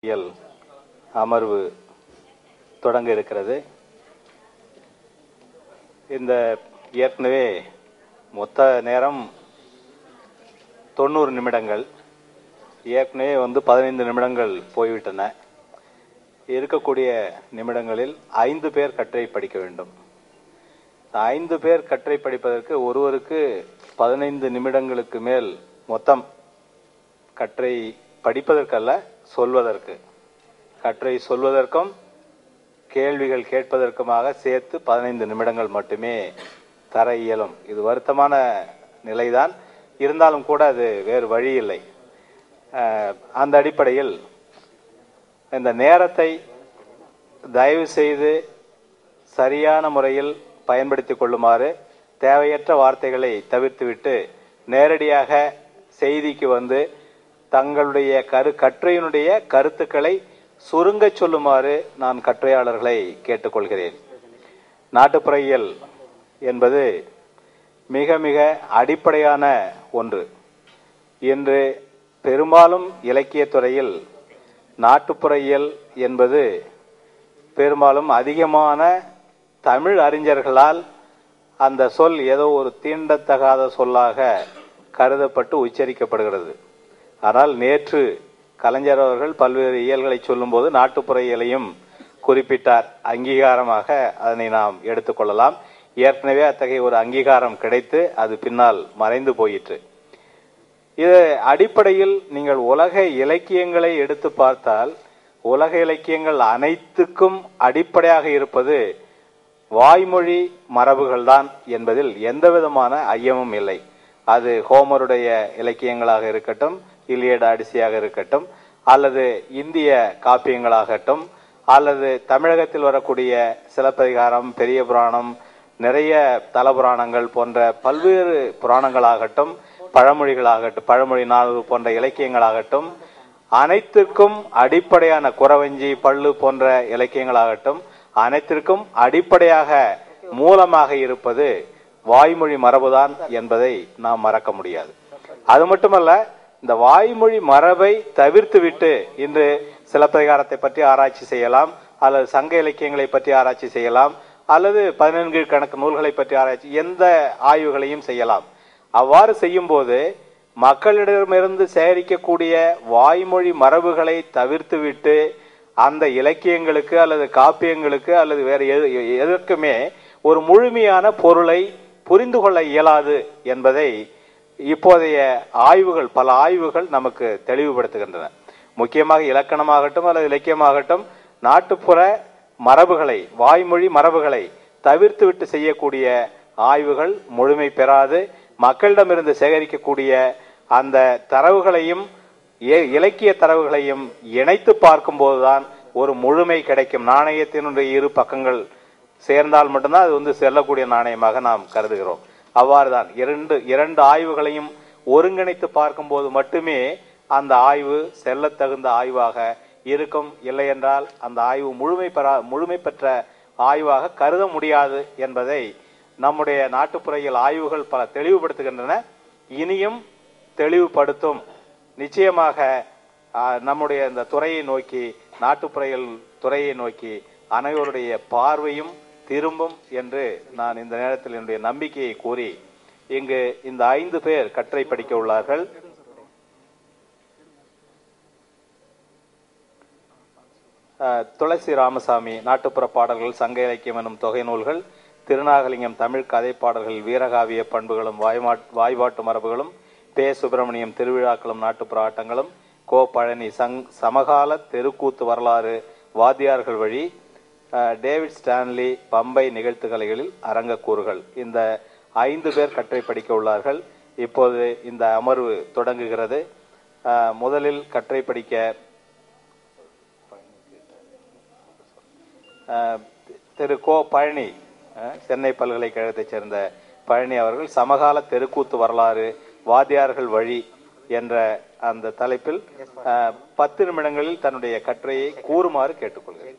இயல் அமர்வு தொடங்க இருக்கிறது. இந்த ஏற்கனவே மொத்த நேரம் தொண்ணூறு நிமிடங்கள். ஏற்கனவே வந்து பதினைந்து நிமிடங்கள் போய்விட்டன. இருக்கக்கூடிய நிமிடங்களில் ஐந்து பேர் கற்றை படிக்க வேண்டும். ஐந்து பேர் கற்றை படிப்பதற்கு ஒருவருக்கு பதினைந்து நிமிடங்களுக்கு மேல் மொத்தம் கற்றை படிப்பதற்கல்ல சொல்வதற்கு கற்றை சொல்வதற்கும் கேள்விகள் கேட்பதற்குமாக சேர்த்து பதினைந்து நிமிடங்கள் மட்டுமே தர இயலும். இது வருத்தமான நிலைதான். இருந்தாலும் கூட அது வேறு வழி இல்லை. அந்த அடிப்படையில் இந்த நேரத்தை தயவு செய்து சரியான முறையில் பயன்படுத்தி கொள்ளுமாறு தேவையற்ற வார்த்தைகளை தவிர்த்துவிட்டு நேரடியாக செய்திக்கு வந்து தங்களுடைய கரு கற்றையினுடைய கருத்துக்களை சுருங்கச் சொல்லுமாறு நான் கற்றையாளர்களை கேட்டுக்கொள்கிறேன். நாட்டுப்புறையியல் என்பது மிக மிக அடிப்படையான ஒன்று. இன்று பெரும்பாலும் இலக்கியத்துறையில் நாட்டுப்புறையியல் என்பது பெரும்பாலும் அதிகமான தமிழ் அறிஞர்களால் அந்த சொல் ஏதோ ஒரு தீண்டத்தகாத சொல்லாக கருதப்பட்டு உச்சரிக்கப்படுகிறது. ஆனால் நேற்று கலைஞர் அவர்கள் பல்வேறு இயல்களை சொல்லும்போது நாட்டுப்புற இயலையும் குறிப்பிட்டார். அங்கீகாரமாக அதனை நாம் எடுத்துக்கொள்ளலாம் ஏற்கனவே அத்தகைய ஒரு அங்கீகாரம் கிடைத்து அது பின்னால் மறைந்து போயிற்று. இது அடிப்படையில் நீங்கள் உலக இலக்கியங்களை எடுத்து பார்த்தால் உலக இலக்கியங்கள் அனைத்துக்கும் அடிப்படையாக இருப்பது வாய்மொழி மரபுகள்தான் என்பதில் எந்த விதமான ஐயமும் இல்லை. அது ஹோமருடைய இலக்கியங்களாக இருக்கட்டும் இலியட் அடிசியாக இருக்கட்டும் அல்லது இந்திய காப்பியங்களாகட்டும் அல்லது தமிழகத்தில் வரக்கூடிய சிலப்பதிகாரம் பெரிய புராணம் நிறைய தலபுராணங்கள் போன்ற பல்வேறு புராணங்களாகட்டும் பழமொழிகளாகட்டும் பழமொழி நானூறு போன்ற இலக்கியங்களாகட்டும் அனைத்திற்கும் அடிப்படையான குறவஞ்சி பல்லு போன்ற இலக்கியங்களாகட்டும் அனைத்திற்கும் அடிப்படையாக மூலமாக இருப்பது வாய்மொழி மரபுதான் என்பதை நாம் மறக்க முடியாது. அது மட்டுமல்ல இந்த வாய்மொழி மரபை தவிர்த்துவிட்டு இன்று சிலப்பதிகாரத்தை பற்றி ஆராய்ச்சி செய்யலாம் அல்லது சங்க இலக்கியங்களை பற்றி ஆராய்ச்சி செய்யலாம் அல்லது பதினெண்கு கணக்கு நூல்களை பற்றி ஆராய்ச்சி எந்த ஆய்வுகளையும் செய்யலாம். அவ்வாறு செய்யும்போது மக்களிடமிருந்து சேகரிக்கக்கூடிய வாய்மொழி மரபுகளை தவிர்த்துவிட்டு அந்த இலக்கியங்களுக்கு அல்லது காப்பியங்களுக்கு அல்லது வேறு எது- எதற்குமே ஒரு முழுமையான பொருளை புரிந்து கொள்ள இயலாது என்பதை இப்போதைய ஆய்வுகள் பல ஆய்வுகள் நமக்கு தெளிவுபடுத்துகின்றன. முக்கியமாக இலக்கணமாகட்டும் அல்லது இலக்கியமாகட்டும் நாட்டுப்புற மரபுகளை வாய்மொழி மரபுகளை தவிர்த்துவிட்டு செய்யக்கூடிய ஆய்வுகள் முழுமை பெறாது. மக்களிடமிருந்து சேகரிக்கக்கூடிய அந்த தரவுகளையும் இலக்கிய தரவுகளையும் இணைத்து பார்க்கும்போதுதான் ஒரு முழுமை கிடைக்கும். நாணயத்தினுடைய இரு பக்கங்கள் சேர்ந்தால் மட்டும்தான் அது வந்து செல்லக்கூடிய நாணயமாக நாம் கருதுகிறோம். அவ்வாறுதான். இரண்டு இரண்டு ஆய்வுகளையும் ஒருங்கிணைத்து பார்க்கும்போது மட்டுமே அந்த ஆய்வு செல்லத் தகுந்த ஆய்வாக இருக்கும். இல்லையென்றால் அந்த ஆய்வு முழுமை பெறா முழுமை பெற்ற ஆய்வாக கருத முடியாது என்பதை நம்முடைய நாட்டுப்புறையில் ஆய்வுகள் பல தெளிவுபடுத்துகின்றன. இனியும் தெளிவுபடுத்தும். நிச்சயமாக நம்முடைய இந்த துறையை நோக்கி நாட்டுப்புறையில் துறையை நோக்கி அனைவருடைய பார்வையும் திரும்பும் என்று நான் இந்த நேரத்தில் என்னுடைய நம்பிக்கையை கூறி இங்கு இந்த ஐந்து பேர் கற்றை படிக்க உள்ளார்கள். துளசி ராமசாமி நாட்டுப்புற பாடல்கள் சங்க இலக்கியம் எனும் தொகை நூல்கள் திருநாகலிங்கம் தமிழ் கதை பாடல்கள் வீரகாவிய பண்புகளும் வாய்மாட் வாய்பாட்டு மரபுகளும் பே சுப்பிரமணியம் திருவிழாக்களும் நாட்டுப்புற ஆட்டங்களும் கோ பழனி சங் சமகால தெருக்கூத்து வரலாறு வாத்தியார்கள் வழி டேவிட் ஸ்டான்லி பம்பை நிகழ்த்துகலைகளில் அரங்கக்கூறுகள். இந்த ஐந்து பேர் கற்றை படிக்க உள்ளார்கள். இப்போது இந்த அமர்வு தொடங்குகிறது. முதலில் கற்றை படிக்க திரு கோ பழனி அஹ், சென்னை பல்கலைக்கழகத்தைச் சேர்ந்த பழனி அவர்கள் சமகால தெருக்கூத்து வரலாறு வாத்தியார்கள் வழி என்ற அந்த தலைப்பில் அஹ், பத்து நிமிடங்களில் தன்னுடைய கட்டுரையை கூறுமாறு கேட்டுக்கொள்கிறேன்.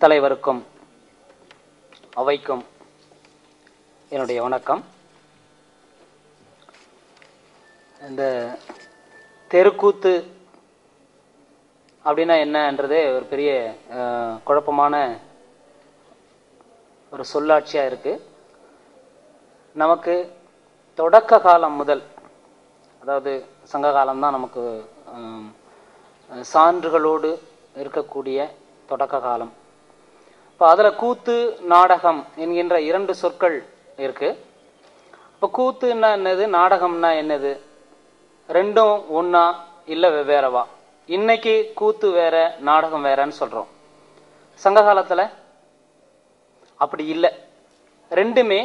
தலைவருக்கும் அவைக்கும் என்னுடைய வணக்கம். இந்த தெருக்கூத்து அப்படின்னா என்னன்றதே ஒரு பெரிய குழப்பமான ஒரு சொல்லாட்சியாக இருக்குது நமக்கு தொடக்க காலம் முதல் அதாவது சங்க காலம்தான் நமக்கு சான்றுகளோடு இருக்கக்கூடிய தொடக்க காலம். இப்போ அதில் கூத்து நாடகம் என்கின்ற இரண்டு சொற்கள் இருக்கு. இப்போ கூத்துன்னா என்னது? நாடகம்னா என்னது? ரெண்டும் ஒன்றா இல்லை வெவ்வேறவா? இன்னைக்கு கூத்து வேற நாடகம் வேறன்னு சொல்கிறோம் சங்க காலத்தில் அப்படி இல்லை. ரெண்டுமே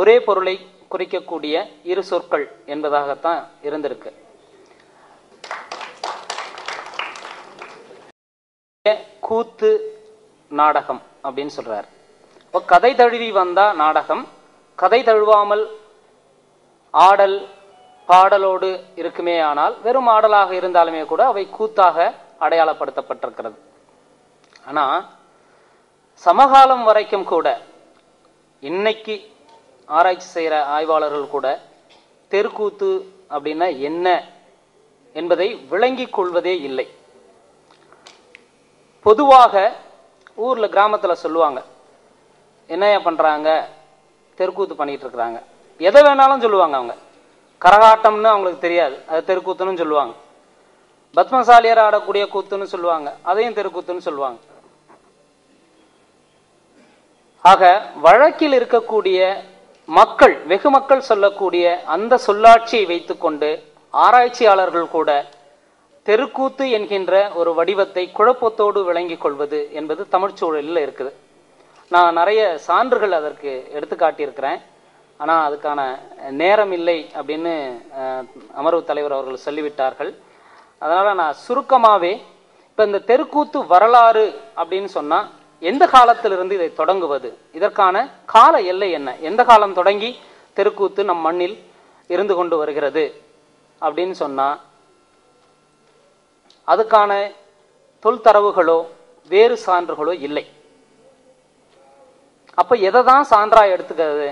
ஒரே பொருளை குறிக்கக்கூடிய இரு சொற்கள் என்பதாகத்தான் இருந்திருக்கு. கூத்து நாடகம் அப்படின்னு சொல்றார். இப்போ கதை தழுவி வந்தா நாடகம் கதை தழுவாமல் ஆடல் பாடலோடு இருக்குமே ஆனால் வெறும் ஆடலாக இருந்தாலுமே கூட அவை கூத்தாக அடையாளப்படுத்தப்பட்டிருக்கிறது. ஆனா சமகாலம் வரைக்கும் கூட இன்னைக்கு ஆராய்ச்சி செய்யற ஆய்வாளர்கள் கூட தெருக்கூத்து அப்படின்னா என்ன என்பதை விளங்கிக் கொள்வதே இல்லை. பொதுவாக ஊர்ல கிராமத்துல சொல்லுவாங்க. என்னையா பண்றாங்க? தெருக்கூத்து பண்ணிட்டு இருக்கிறாங்க. எதை வேணாலும் சொல்லுவாங்க அவங்க. கரகாட்டம்னு அவங்களுக்கு தெரியாது. அது தெருக்கூத்துன்னு சொல்லுவாங்க. பத்மசாலியர் ஆடக்கூடிய கூத்துன்னு சொல்லுவாங்க. அதையும் தெருக்கூத்துன்னு சொல்லுவாங்க. ஆக வழக்கில் இருக்கக்கூடிய மக்கள் வெகு மக்கள் சொல்லக்கூடிய அந்த சொல்லாட்சியை வைத்துக்கொண்டு ஆராய்ச்சியாளர்கள் கூட தெருக்கூத்து என்கின்ற ஒரு வடிவத்தை குழப்பத்தோடு விளங்கிக் கொள்வது என்பது தமிழ் சூழலில் இருக்குது. நான் நிறைய சான்றுகள் அதற்கு எடுத்து காட்டியிருக்கிறேன் ஆனால் அதுக்கான நேரம் இல்லை அப்படின்னு அமர்வு தலைவர் அவர்கள் சொல்லிவிட்டார்கள். அதனால் நான் சுருக்கமாகவே இப்போ இந்த தெருக்கூத்து வரலாறு அப்படின்னு சொன்னால் எந்த காலத்திலிருந்து இதை தொடங்குவது? இதற்கான கால எல்லை என்ன? எந்த காலம் தொடங்கி தெருக்கூத்து நம் மண்ணில் இருந்து கொண்டு வருகிறது? அப்படின்னு சொன்னால் அதுக்கான தொல்தரவுகளோ வேறு சான்றுகளோ இல்லை. அப்ப எதை தான் சான்றா எடுத்துக்கிறது?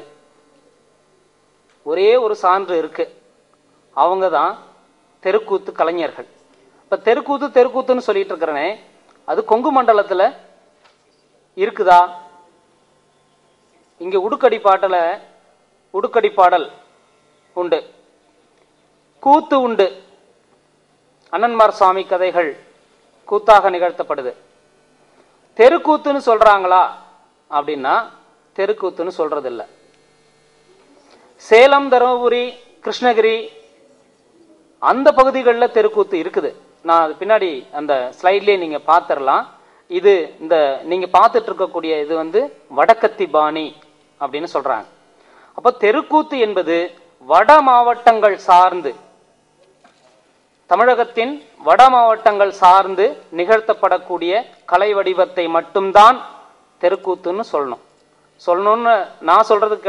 ஒரே ஒரு சான்று இருக்கு. அவங்க தான் தெருக்கூத்து கலைஞர்கள். இப்ப தெருக்கூத்து தெருக்கூத்துன்னு சொல்லிட்டு இருக்கிறனே அது கொங்கு மண்டலத்துல இருக்குதா? இங்க உடுக்கடி பாட்டில் உடுக்கடி பாடல் உண்டு. கூத்து உண்டு. அண்ணன்மார் சுவாமி கதைகள் கூத்தாக நிகழ்த்தப்படுது. தெருக்கூத்துன்னு சொல்கிறாங்களா அப்படின்னா தெருக்கூத்துன்னு சொல்கிறதில்ல சேலம் தருமபுரி கிருஷ்ணகிரி அந்த பகுதிகளில் தெருக்கூத்து இருக்குது. நான் அது பின்னாடி அந்த ஸ்லைட்லேயே நீங்கள் பார்த்துடலாம் இது இந்த நீங்கள் பார்த்துட்டு இருக்கக்கூடிய இது வந்து வடக்கத்தி பாணி அப்படின்னு சொல்கிறாங்க அப்போ தெருக்கூத்து என்பது வட மாவட்டங்கள் சார்ந்து தமிழகத்தின் வட மாவட்டங்கள் சார்ந்து நிகழ்த்தப்படக்கூடிய கலை வடிவத்தை மட்டும்தான் தெருக்கூத்துன்னு சொல்லணும். சொல்லணும்னு நான் சொல்றதுக்கு